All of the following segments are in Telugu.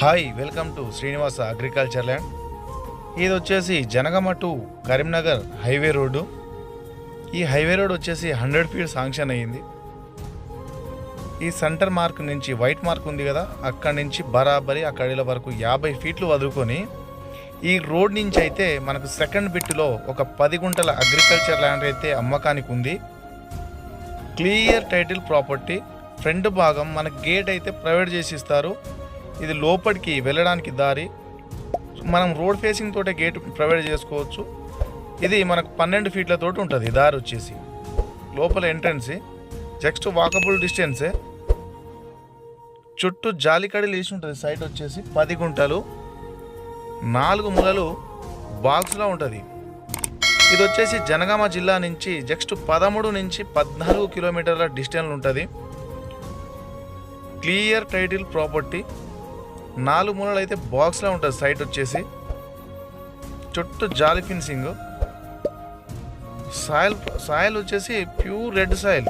Hi welcome to Srinivasa agriculture land. ఇది వచ్చేసి Janagama to Karimnagar highway road. ఈ హైవే రోడ్ వచ్చేసి హండ్రెడ్ ఫీట్ శాంక్షన్ అయ్యింది. ఈ సెంటర్ మార్క్ నుంచి వైట్ మార్క్ ఉంది కదా అక్కడి నుంచి బరాబరి అక్కడిల వరకు యాభై ఫీట్లు వదులుకొని ఈ రోడ్ నుంచి అయితే మనకు సెకండ్ బిట్లో ఒక పది గుంటల అగ్రికల్చర్ ల్యాండ్ అయితే అమ్మకానికి ఉంది. క్లియర్ టైటిల్ ప్రాపర్టీ ఫ్రంట్ భాగం మన గేట్ అయితే ప్రైవేట్ చేసి ఇస్తారు. ఇది లోపలికి వెళ్ళడానికి దారి. మనం రోడ్ ఫేసింగ్ తోటే గేట్ ప్రొవైడ్ చేసుకోవచ్చు. ఇది మనకు పన్నెండు ఫీట్లతోటి ఉంటుంది. దారి వచ్చేసి లోపల ఎంట్రన్స్ జస్ట్ వాకబుల్ డిస్టెన్సే. చుట్టూ జాలికడి లేచి ఉంటుంది. సైడ్ వచ్చేసి పది గుంటలు నాలుగు మూలలు బాక్స్లో ఉంటుంది. ఇది వచ్చేసి జనగామ జిల్లా నుంచి జస్ట్ పదమూడు నుంచి పద్నాలుగు కిలోమీటర్ల డిస్టెన్స్ ఉంటుంది. క్లియర్ టైటిల్ ప్రాపర్టీ నాలుగు మూలలు అయితే బాక్స్లో ఉంటుంది సైట్ వచ్చేసి. చుట్టూ జాలి ఫిన్సింగ్. సాయిల్ సాయిల్ వచ్చేసి pure red soil.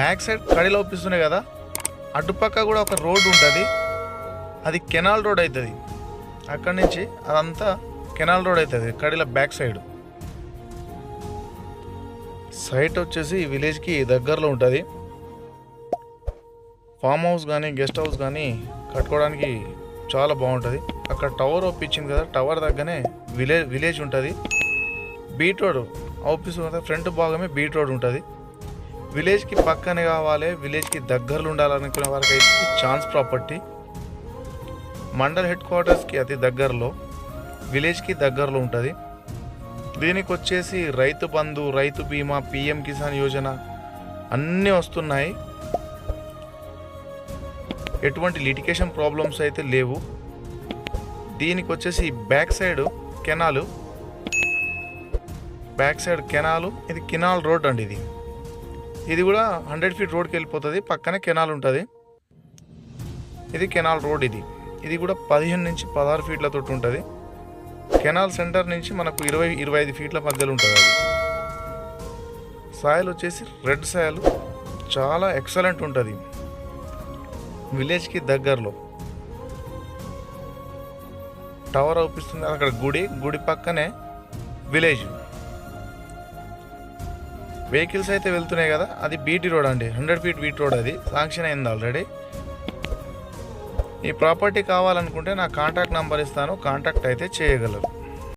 Back side కడిలో ఒప్పిస్తున్నాయి కదా అటుపక్క కూడా ఒక రోడ్డు ఉంటుంది. అది కెనాల్ రోడ్ అవుతుంది అక్కడి నుంచి అదంతా కెనాల్ రోడ్ అవుతుంది కడిల బ్యాక్ సైడ్. సైట్ వచ్చేసి విలేజ్కి దగ్గరలో ఉంటుంది. ఫామ్ హౌస్ కానీ గెస్ట్ హౌస్ కానీ కట్టుకోవడానికి చాలా బాగుంటుంది. అక్కడ టవర్ ఒప్పించింది కదా టవర్ దగ్గరనే విలేజ్ విలేజ్ ఉంటుంది. బీట్ రోడ్ ఆఫీస్ కదా ఫ్రంట్ భాగమే బీట్ రోడ్ ఉంటుంది. విలేజ్కి పక్కనే కావాలి విలేజ్కి దగ్గరలో ఉండాలనుకునే వారికి అయితే ఛాన్స్ ప్రాపర్టీ. మండల్ హెడ్ క్వార్టర్స్కి అతి దగ్గరలో విలేజ్కి దగ్గరలో ఉంటుంది. దీనికి వచ్చేసి రైతు బంధు రైతు బీమా పిఎం కిసాన్ యోజన అన్నీ వస్తున్నాయి. ఎటువంటి లిటికేషన్ ప్రాబ్లమ్స్ అయితే లేవు. దీనికి వచ్చేసి back side canal. Back side canal ఇది కెనాల్ రోడ్ అండి ఇది. ఇది కూడా హండ్రెడ్ ఫీట్ రోడ్కి వెళ్ళిపోతుంది పక్కనే కెనాల్ ఉంటుంది. ఇది కెనాల్ రోడ్ ఇది. ఇది కూడా పదిహేను నుంచి పదహారు ఫీట్లతో ఉంటుంది. కెనాల్ సెంటర్ నుంచి మనకు ఇరవై ఇరవై ఐదు ఫీట్ల మధ్యలో ఉంటుంది అది. సాయిల్ వచ్చేసి రెడ్ సాయిల్ చాలా ఎక్సలెంట్ ఉంటుంది. విలేజ్కి దగ్గరలో. టవర్ అవుపిస్తుంది అక్కడ గుడి గుడి పక్కనే విలేజ్. వెహికల్స్ అయితే వెళ్తున్నాయి కదా అది బీటీ రోడ్ అండి హండ్రెడ్ ఫీట్ బీటీ రోడ్ అది శాంక్షన్ అయింది ఆల్రెడీ. ఈ ప్రాపర్టీ కావాలనుకుంటే నా కాంటాక్ట్ నెంబర్ ఇస్తాను కాంటాక్ట్ అయితే చేయగలరు.